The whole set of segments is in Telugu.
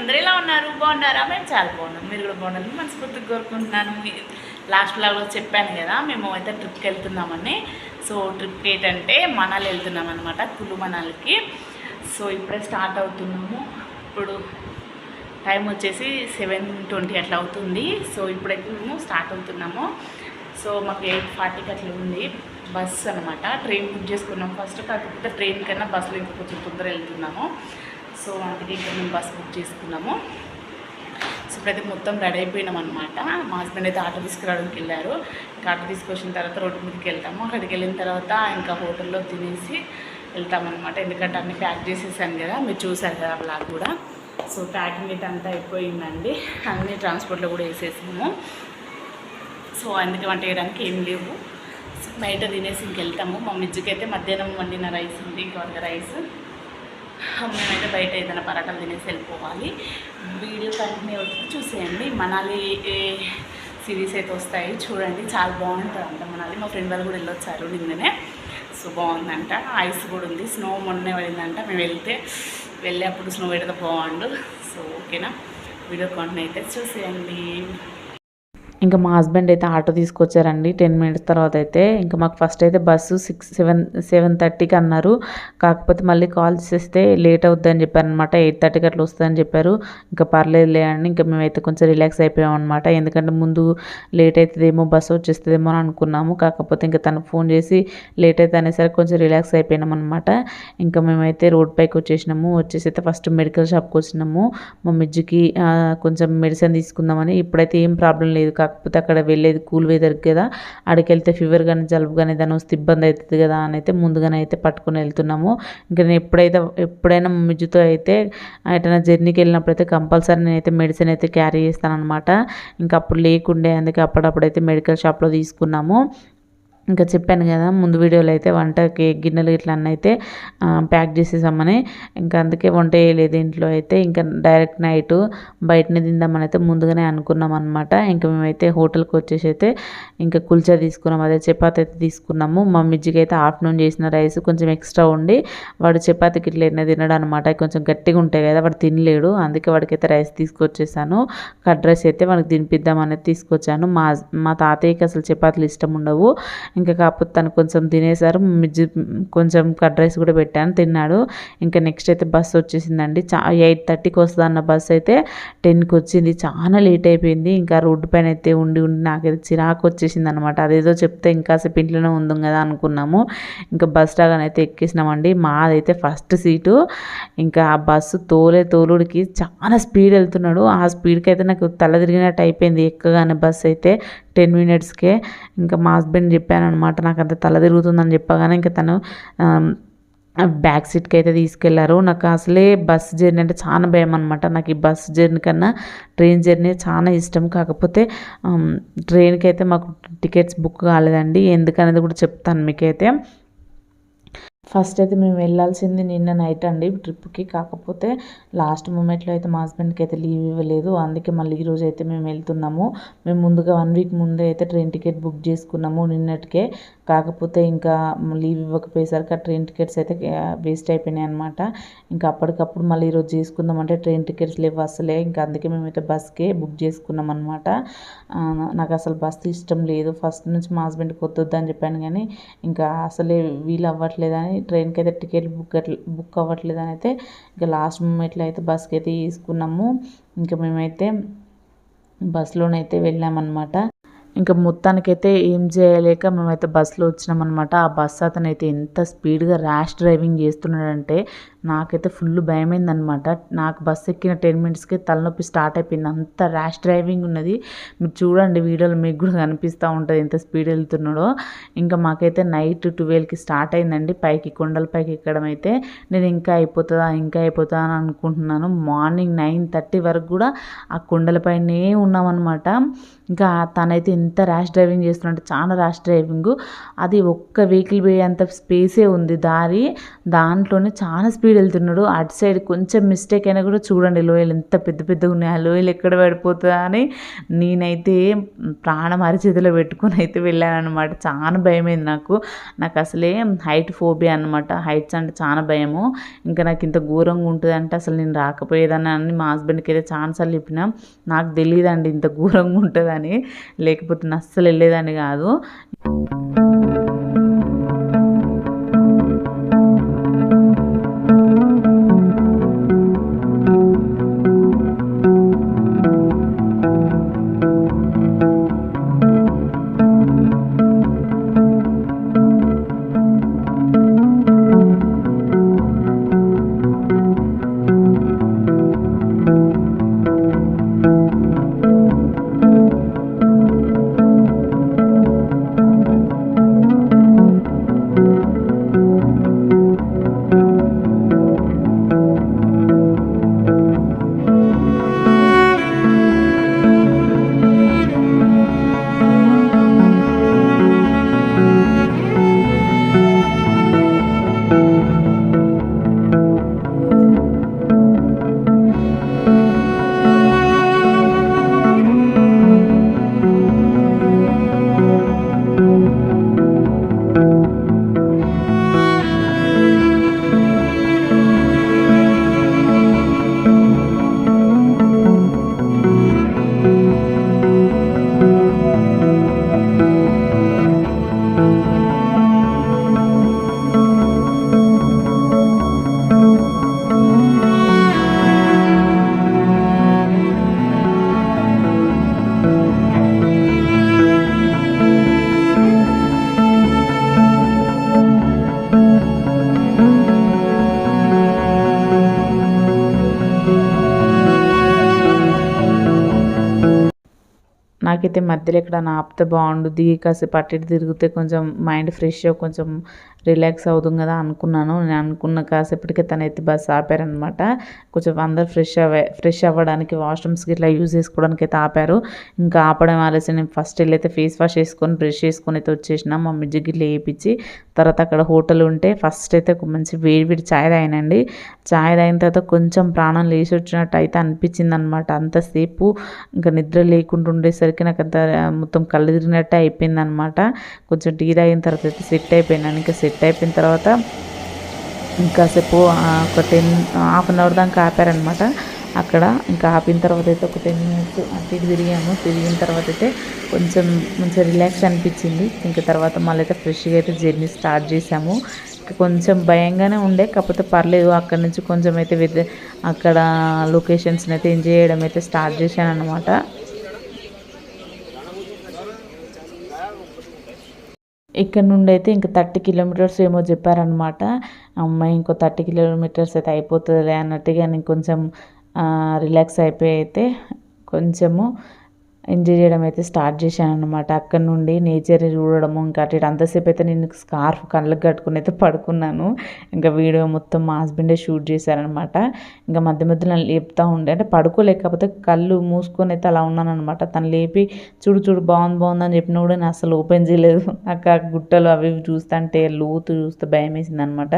అందరూ ఎలా ఉన్నారు బాగున్నారా? మేము చాలా బాగున్నాం. మీరు కూడా బాగున్నారు. మనస్ఫూర్తిగా కోరుకుంటున్నాను. లాస్ట్ లాగా చెప్పాను కదా మేము అయితే ట్రిప్కి వెళ్తున్నామని. సో ట్రిప్కి ఏంటంటే మనాలి వెళ్తున్నాం అనమాట కులు మనాలికి. సో ఇప్పుడే స్టార్ట్ అవుతున్నాము. ఇప్పుడు టైం వచ్చేసి సెవెన్ ట్వంటీ అట్లా అవుతుంది. సో ఇప్పుడైతే మేము స్టార్ట్ అవుతున్నాము. సో మాకు ఎయిట్ ఫార్టీకి అట్లా ఉంది బస్ అనమాట ట్రైన్ బుక్ చేసుకున్నాం. ఫస్ట్ కాకపోతే ట్రైన్ కన్నా బస్సులో ఇంకా కొంచెం తొందర వెళ్తున్నాము. సో అందుకే ఇక్కడ మేము బస్ బుక్ చేసుకున్నాము. సో ఇప్పుడైతే మొత్తం రెడీ అయిపోయినాం అనమాట మా హస్బెండ్ అయితే ఆటో తీసుకురావడానికి వెళ్ళారు. ఇంకా ఆటో తీసుకొచ్చిన తర్వాత రోడ్డు మీదకి వెళ్తాము. అక్కడికి వెళ్ళిన తర్వాత ఇంకా హోటల్లో తినేసి వెళ్తామన్నమాట ఎందుకంటే అన్ని ప్యాక్ చేసేసాను కదా. మీరు చూసారు కదా బ్లాగ్ కూడా. సో ప్యాకింగ్ అయితే అంతా అయిపోయిందండి. అన్నీ ట్రాన్స్పోర్ట్లో కూడా వేసేసాము. సో అందుకే వంట చేయడానికి ఏం లేవు. సో బయట తినేసి ఇంకెళ్తాము మా మిజ్జుకైతే అయితే మధ్యాహ్నం వండిన రైస్ ఉంది. ఇంకా రైస్. మేమైతే బయట ఏదైనా పరాటాలు తినేసి వెళ్ళిపోవాలి. వీడియో కంటిన్యూ అవుతుంది. చూసేయండి. మనాలి సిరీస్ అయితే వస్తాయి చూడండి. చాలా బాగుంటుంది అంట మనాలి. మా ఫ్రెండ్ వాళ్ళు కూడా వెళ్ళొచ్చారు నిన్ననే. సో బాగుందంట. ఐస్ కూడా ఉంది. స్నో మొన్నే పడిందంట. మేము వెళ్తే వెళ్ళేప్పుడు స్నో పెడితే బాగుండు. సో ఓకేనా? వీడియో కంటిన్యూ అయితే చూసేయండి. ఇంకా మా హస్బెండ్ అయితే ఆటో తీసుకొచ్చారండి. టెన్ మినిట్స్ తర్వాత అయితే ఇంకా మాకు ఫస్ట్ అయితే బస్సు సిక్స్ సెవెన్ సెవెన్ థర్టీకి అన్నారు. కాకపోతే మళ్ళీ కాల్ చేస్తే లేట్ అవుద్దని చెప్పారనమాట ఎయిట్ థర్టీకి అట్లా వస్తుందని చెప్పారు. ఇంకా పర్లేదులే అని ఇంకా మేమైతే కొంచెం రిలాక్స్ అయిపోయాం అనమాట ఎందుకంటే ముందు లేట్ అవుతుందేమో బస్సు వచ్చేస్తుందేమో అని అనుకున్నాము. కాకపోతే ఇంకా తను ఫోన్ చేసి లేట్ అయితే అనేసరికి కొంచెం రిలాక్స్ అయిపోయినాం అనమాట ఇంకా మేమైతే రోడ్ పైకి వచ్చేసినాము. వచ్చేసి అయితే ఫస్ట్ మెడికల్ షాప్కి వచ్చినాము. మా మిజ్జుకి కొంచెం మెడిసిన్ తీసుకుందామని. ఇప్పుడైతే ఏం ప్రాబ్లం లేదు. కాకపోతే అక్కడ వెళ్ళేది కూల్ వెదర్ కదా అక్కడికి ఫీవర్ కానీ జలుబు కానీ దాని వస్తే ఇబ్బంది అవుతుంది కదా అని అయితే ముందుగానే అయితే పట్టుకొని వెళ్తున్నాము. ఇంకా నేను ఎప్పుడైతే ఎప్పుడైనా మిజ్జుతో అయితే ఎటైనా జర్నీకి వెళ్ళినప్పుడు అయితే కంపల్సరీ నేనైతే మెడిసిన్ అయితే క్యారీ చేస్తాను అనమాట ఇంకా అప్పుడు లేకుండే అందుకే అప్పుడప్పుడైతే మెడికల్ షాప్లో తీసుకున్నాము. ఇంకా చెప్పాను కదా ముందు వీడియోలో అయితే వంటకి గిన్నెలు ఇట్లా అన్నీ అయితే ప్యాక్ చేసేసామని. ఇంకా అందుకే వంట వేయలేదు ఇంట్లో అయితే. ఇంకా డైరెక్ట్ నైట్ బయటనే తిందామని అయితే ముందుగానే అనుకున్నాం అనమాట ఇంకా మేమైతే హోటల్కి వచ్చేసి అయితే ఇంకా కుల్చా తీసుకున్నాం. అదే చపాతి అయితే తీసుకున్నాము. మా మిజ్జికి అయితే ఆఫ్టర్నూన్ చేసిన రైస్ కొంచెం ఎక్స్ట్రా ఉండి వాడు చపాతీకి ఇట్లా ఎన్న తినడం అనమాట కొంచెం గట్టిగా ఉంటాయి కదా వాడు తినలేడు. అందుకే వాడికైతే రైస్ తీసుకొచ్చేసాను. కట్ రైస్ అయితే వాడికి తినిపిద్దామని తీసుకొచ్చాను. మా మా తాతయ్యకి అసలు చపాతీలు ఇష్టం ఉండవు. ఇంకా కాకపోతే తను కొంచెం తినేసారు మిజ్జి కొంచెం కట్ రైస్ కూడా పెట్టాను తిన్నాడు. ఇంకా నెక్స్ట్ అయితే బస్సు వచ్చేసిందండి. చా ఎయిట్ థర్టీకి వస్తుంది అన్న బస్సు అయితే టెన్కి వచ్చింది. చాలా లేట్ అయిపోయింది. ఇంకా రోడ్డు పైన అయితే ఉండి ఉండి నాకైతే చిరాకు వచ్చేసింది అనమాట అదేదో చెప్తే ఇంకాసేపు ఇంట్లోనే ఉందాం కదా అనుకున్నాము. ఇంకా బస్ స్టాగానే అయితే ఎక్కేసినామండి. మాదైతే ఫస్ట్ సీటు. ఇంకా ఆ బస్సు తోలే తోలుడికి చాలా స్పీడ్ వెళ్తున్నాడు. ఆ స్పీడ్కి అయితే నాకు తల తిరిగినట్టు అయిపోయింది. ఎక్కగానే బస్సు అయితే టెన్ మినిట్స్కే. ఇంకా మా హస్బెండ్ చెప్పాను అనమాట నాకు అంత తల తిరుగుతుందని చెప్పగానే ఇంకా తను బ్యాక్ సీట్కి అయితే తీసుకెళ్ళారు. నాకు అసలే బస్ జర్నీ అంటే చాలా భయం అనమాట నాకు ఈ బస్ జర్నీ కన్నా ట్రైన్ జర్నీ చాలా ఇష్టం. కాకపోతే ట్రైన్కి అయితే మాకు టికెట్స్ బుక్ కాలేదండి. ఎందుకనేది కూడా చెప్తాను మీకైతే. ఫస్ట్ అయితే మేము వెళ్ళాల్సింది నిన్న నైట్ అండి ట్రిప్కి. కాకపోతే లాస్ట్ మూమెంట్లో అయితే మా హస్బెండ్కి అయితే లీవ్ ఇవ్వలేదు. అందుకే మళ్ళీ ఈరోజు అయితే మేము వెళ్తున్నాము. మేము ముందుగా వన్ వీక్ ముందే అయితే ట్రైన్ టికెట్ బుక్ చేసుకున్నాము నిన్నటికే. కాకపోతే ఇంకా లీవ్ ఇవ్వకపోయేసరికి ఆ ట్రైన్ టికెట్స్ అయితే వేస్ట్ అయిపోయినాయి అనమాట ఇంకా అప్పటికప్పుడు మళ్ళీ ఈరోజు చేసుకుందామంటే ట్రైన్ టికెట్స్ లేవు అసలే. ఇంకా అందుకే మేమైతే బస్కే బుక్ చేసుకున్నాం అనమాట నాకు అసలు బస్సు ఇష్టం లేదు. ఫస్ట్ నుంచి మా హస్బెండ్కి వద్దొద్దు అని చెప్పాను కానీ ఇంకా అసలే వీలు అవ్వట్లేదని ట్రైన్కి అయితే టికెట్ బుక్ బుక్ అవ్వట్లేదని అయితే ఇంకా లాస్ట్ మూమెంట్లో అయితే బస్కి అయితే తీసుకున్నాము. ఇంకా మేమైతే బస్సులోనైతే వెళ్ళామన్నమాట. ఇంకా మొత్తానికైతే ఏం చేయలేక మేమైతే బస్సులో వచ్చినామన్నమాట. ఆ బస్సు అతనైతే ఎంత స్పీడ్గా ర్యాష్ డ్రైవింగ్ చేస్తున్నాడంటే నాకైతే ఫుల్ భయమైందనమాట నాకు బస్సు ఎక్కిన టెన్ మినిట్స్కి తలనొప్పి స్టార్ట్ అయిపోయింది. అంత ర్యాష్ డ్రైవింగ్ ఉన్నది. మీరు చూడండి వీడియోలో మీకు కూడా కనిపిస్తూ ఉంటుంది ఎంత స్పీడ్ వెళ్తున్నాడో. ఇంకా మాకైతే నైట్ ట్వెల్వ్కి స్టార్ట్ అయిందండి. పైకి కొండల పైకి ఎక్కడం అయితే నేను ఇంకా అయిపోతుందా ఇంకా అయిపోతుందా అని అనుకుంటున్నాను. మార్నింగ్ నైన్ థర్టీ వరకు కూడా ఆ కొండలపైనే ఉన్నామన్నమాట. ఇంకా తనైతే ఎంత ర్యాష్ డ్రైవింగ్ చేస్తున్నాడంటే చాలా ర్యాష్ డ్రైవింగ్ అది ఒక్క వెహికల్ పోయేంత స్పేసే ఉంది. దారి దాంట్లోనే చాలా స్పీడ్ స్పీడ్ వెళ్తున్నాడు అటు సైడ్ కొంచెం మిస్టేక్ అయినా కూడా చూడండి లోయలు ఎంత పెద్ద పెద్దగా ఉన్నాయి ఆ లోయలు ఎక్కడ పడిపోతుందా అని నేనైతే ప్రాణం అరిచేతిలో పెట్టుకొని అయితే వెళ్ళాను అనమాట చాలా భయమైంది నాకు. నాకు అసలే హైట్ ఫోబియా అనమాట హైట్స్ అంటే చాలా భయము. ఇంకా నాకు ఇంత ఘోరంగా ఉంటుంది అంటే అసలు నేను రాకపోయేదాన్ని అని మా హస్బెండ్కి అయితే ఛాన్సార్లు చెప్పినా. నాకు తెలియదండి ఇంత ఘోరంగా ఉంటుందని. లేకపోతే నేను అస్సలు వెళ్ళేదాన్ని కాదు. నాకైతే మధ్యలో ఎక్కడ ఆపితే బాగుండు దిగి కాసేపు అటు ఇటు తిరిగితే కొంచెం మైండ్ ఫ్రెష్గా కొంచెం రిలాక్స్ అవుతుంది కదా అనుకున్నాను. నేను అనుకున్న కాసేపటికే తనైతే బస్ ఆపారనమాట కొంచెం అందరు ఫ్రెష్ అవ్వే ఫ్రెష్ అవ్వడానికి వాష్రూమ్స్కి ఇట్లా యూజ్ చేసుకోవడానికి అయితే ఆపారు. ఇంకా ఆపడం ఆలస్యం. నేను ఫస్ట్ వెళ్ళైతే ఫేస్ వాష్ చేసుకొని బ్రష్ చేసుకొని అయితే వచ్చేసిన మా మిజ్జిగిట్లు వేయించి తర్వాత అక్కడ హోటల్ ఉంటే ఫస్ట్ అయితే ఒక మంచి వేడి వేడి ఛాయ్ తాగినండి. ఛాయ్ తాగిన తర్వాత కొంచెం ప్రాణం లేచి వచ్చినట్టు అయితే అనిపించింది అనమాట అంతసేపు ఇంకా నిద్ర లేకుండా ఉండేసరికి నాకు అంత మొత్తం కళ్ళు తిరిగినట్టే అయిపోయింది అనమాట కొంచెం టీ తాగిన తర్వాత అయితే సెట్ అయిపోయినాను. ఇంకా సెట్ సెట్ అయిపోయిన తర్వాత ఇంకాసేపు ఒక టెన్ హాఫ్ అన్ అవర్ దాకా ఆపారనమాట అక్కడ ఇంకా ఆపిన తర్వాత అయితే ఒక టెన్ మినిట్స్ అటు ఇటు తిరిగాము. తిరిగిన తర్వాత అయితే కొంచెం మంచిగా రిలాక్స్ అనిపించింది. ఇంకా తర్వాత మళ్ళీ అయితే ఫ్రెష్గా అయితే జర్నీ స్టార్ట్ చేసాము ఇంకా కొంచెం భయంగానే ఉండే కాకపోతే పర్లేదు. అక్కడ నుంచి కొంచెం అయితే విత్ అక్కడ లొకేషన్స్ని అయితే ఎంజాయ్ చేయడం అయితే స్టార్ట్ చేశాను అనమాట ఇక్కడ నుండి అయితే ఇంకా థర్టీ కిలోమీటర్స్ ఏమో చెప్పారనమాట అమ్మాయి ఇంకో థర్టీ కిలోమీటర్స్ అయితే అయిపోతుందిలే అన్నట్టుగా నేను కొంచెం రిలాక్స్ అయిపోయి అయితే కొంచెము ఎంజాయ్ చేయడం అయితే స్టార్ట్ చేశాను అనమాట అక్కడ నుండి నేచర్ చూడడము ఇంకా అటు ఇటు అంతసేపు అయితే నేను స్కార్ఫ్ కళ్ళకు కట్టుకుని అయితే పడుకున్నాను. ఇంకా వీడియో మొత్తం మా హస్బెండే షూట్ చేశారనమాట ఇంకా మధ్య మధ్యలో లేపుతూ ఉండే అంటే పడుకోలేకపోతే కళ్ళు మూసుకొని అయితే అలా ఉన్నాను అనమాట తను లేపి చూడు చూడు బాగుంది బాగుంది అని చెప్పినా కూడా నేను అసలు ఓపెన్ చేయలేదు. నాకు గుట్టలు అవి ఇవి చూస్తుంటే లోతు చూస్తే భయం వేసింది అనమాట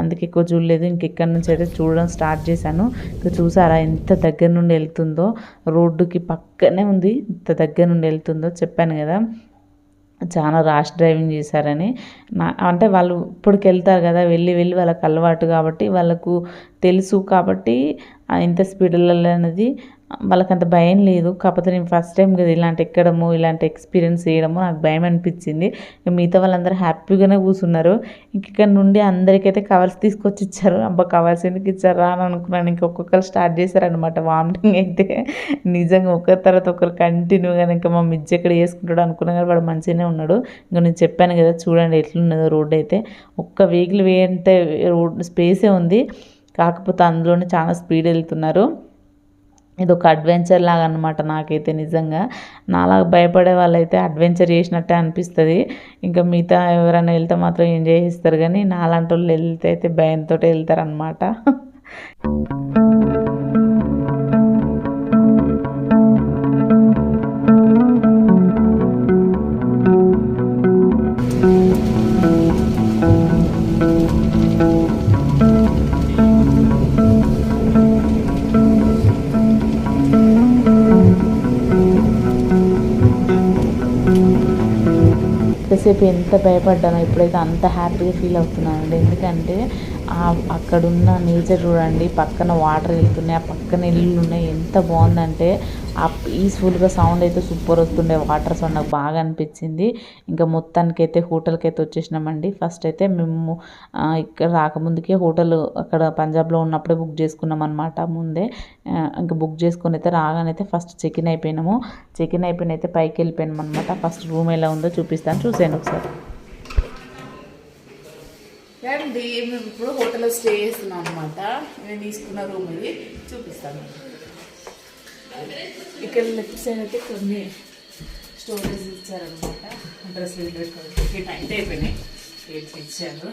అందుకే ఎక్కువ చూడలేదు. ఇంకెక్కడి నుంచి అయితే చూడడం స్టార్ట్ చేశాను. ఇంకా చూసారా ఎంత దగ్గర నుండి వెళ్తుందో. రోడ్డుకి పక్కనే ఉంది. ఇంత దగ్గర నుండి వెళ్తుందో చెప్పాను కదా. చాలా ర్యాష్ డ్రైవింగ్ చేశారని. నా అంటే వాళ్ళు ఇప్పటికి వెళ్తారు కదా వెళ్ళి వెళ్ళి వాళ్ళకి అలవాటు కాబట్టి వాళ్ళకు తెలుసు కాబట్టి ఇంత స్పీడ్ వెళ్ళాలి అనేది వాళ్ళకి అంత భయం లేదు. కాకపోతే నేను ఫస్ట్ టైం కదా ఇలాంటి ఎక్కడము ఇలాంటి ఎక్స్పీరియన్స్ చేయడము నాకు భయం అనిపించింది. మిగతా వాళ్ళందరూ హ్యాపీగానే కూర్చున్నారు. ఇంక ఇక్కడ నుండి అందరికైతే కవర్స్ తీసుకొచ్చి ఇచ్చారు. అబ్బా కవర్స్ ఎందుకు ఇచ్చారా అని అనుకున్నాను. ఇంక ఒక్కొక్కరు స్టార్ట్ చేశారనమాట వామిటింగ్ అయితే నిజంగా ఒకరి తర్వాత ఒకరు కంటిన్యూగా ఇంకా మా మిజ్జి ఎక్కడ వేసుకుంటాడు అనుకున్నా కానీ వాడు మంచిగానే ఉన్నాడు. ఇంకా నేను చెప్పాను కదా చూడండి ఎట్లున్నదో రోడ్ అయితే. ఒక్క వెహికల్ వేయంటే రోడ్ స్పేసే ఉంది. కాకపోతే అందులోనే చాలా స్పీడ్ వెళ్తున్నారు. ఇది ఒక అడ్వెంచర్ లాగా అనమాట నాకైతే నిజంగా. నాలా భయపడే వాళ్ళైతే అడ్వెంచర్ చేసినట్టే అనిపిస్తుంది. ఇంకా మిగతా ఎవరైనా వెళ్తే మాత్రం ఎంజాయ్ చేస్తారు కానీ నాలాంటి వాళ్ళు వెళ్తే అయితే భయంతో వెళ్తారనమాట ఎంతసేపు ఎంత భయపడ్డానో ఇప్పుడైతే అంత హ్యాపీగా ఫీల్ అవుతున్నానండి. ఎందుకంటే అక్కడున్న నేచర్ చూడండి పక్కన వాటర్ వెళ్తున్నాయి ఆ పక్కన ఇల్లు ఉన్నాయి ఎంత బాగుందంటే ఆ పీస్ఫుల్గా సౌండ్ అయితే సూపర్ వస్తుండే వాటర్ సౌండ్ నాకు బాగా అనిపించింది. ఇంకా మొత్తానికి అయితే హోటల్కి అయితే వచ్చేసినామండి. ఫస్ట్ అయితే మేము ఇక్కడ రాకముందుకే హోటల్ అక్కడ పంజాబ్లో ఉన్నప్పుడే బుక్ చేసుకున్నాం అనమాట ముందే ఇంకా బుక్ చేసుకుని అయితే రాగానైతే ఫస్ట్ చెక్ ఇన్ అయిపోయినాము. చెక్ ఇన్ అయిపోయిన అయితే పైకి వెళ్ళిపోయినాం అనమాట ఫస్ట్ రూమ్ ఎలా ఉందో చూపిస్తాను. చూసాను ఒకసారి. అండి మేము ఇప్పుడు హోటల్లో స్టే చేస్తున్నాం అనమాట నేను తీసుకున్న రూమ్ ఇది. చూపిస్తాను. ఇక్కడ లెఫ్ట్ సైడ్ అయితే కొన్ని స్టోరేజ్ ఇచ్చారనమాట డ్రెస్ పెట్టుకోవడానికి టైట్ అయిపోయినాయి. ఎయిట్ ఇచ్చారు.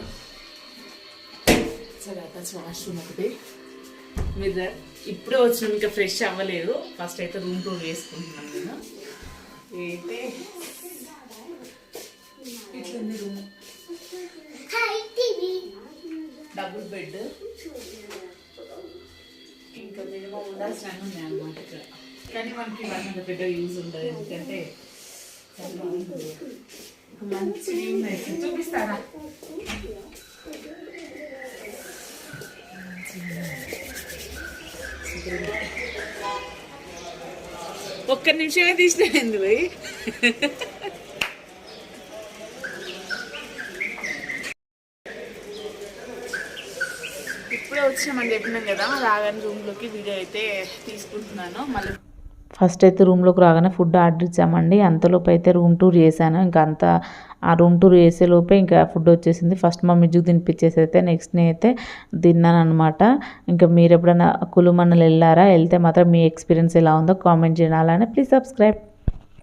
సరే అటాచ్ వాష్రూమ్ ఒకటి. మీద ఇప్పుడే వచ్చినాం ఇంకా ఫ్రెష్ అవ్వలేదు. ఫస్ట్ అయితే రూమ్ టూర్ వేసుకుంటున్నాను నేను. అయితే ఇట్లుంది రూమ్ డబుల్ బెడ్ ఇంకా మినిమం ఉండాల్సిన అన్నీ ఉన్నాయి అన్నమాట ఇక్కడ. కానీ మనకి ఇవన్నీ పెద్ద యూజ్ ఉండదు. ఎందుకంటే మంచి ఉన్నాయి. చూపిస్తారా? ఒక్క నిమిషమే తీసినా ఎందుకు ఇప్పుడే వచ్చామని చెప్పినాం కదా రాగానే రూమ్లోకి వీడియో అయితే తీసుకుంటున్నాను. మళ్ళీ ఫస్ట్ అయితే రూమ్లోకి రాగానే ఫుడ్ ఆర్డర్ ఇచ్చామండి. అంతలోపు అయితే రూమ్ టూర్ చేశాను. ఇంకా అంత ఆ రూమ్ టూర్ చేసేలోపే ఇంకా ఫుడ్ వచ్చేసింది. ఫస్ట్ మా మిజ్జుకు తినిపించేసి అయితే నెక్స్ట్ నే అయితే తిన్నాను అనమాట ఇంకా మీరు ఎప్పుడైనా కులుమన్నలు వెళ్ళారా? వెళ్తే మాత్రం మీ ఎక్స్పీరియన్స్ ఎలా ఉందో కామెంట్ చేయాలని ప్లీజ్ సబ్స్క్రైబ్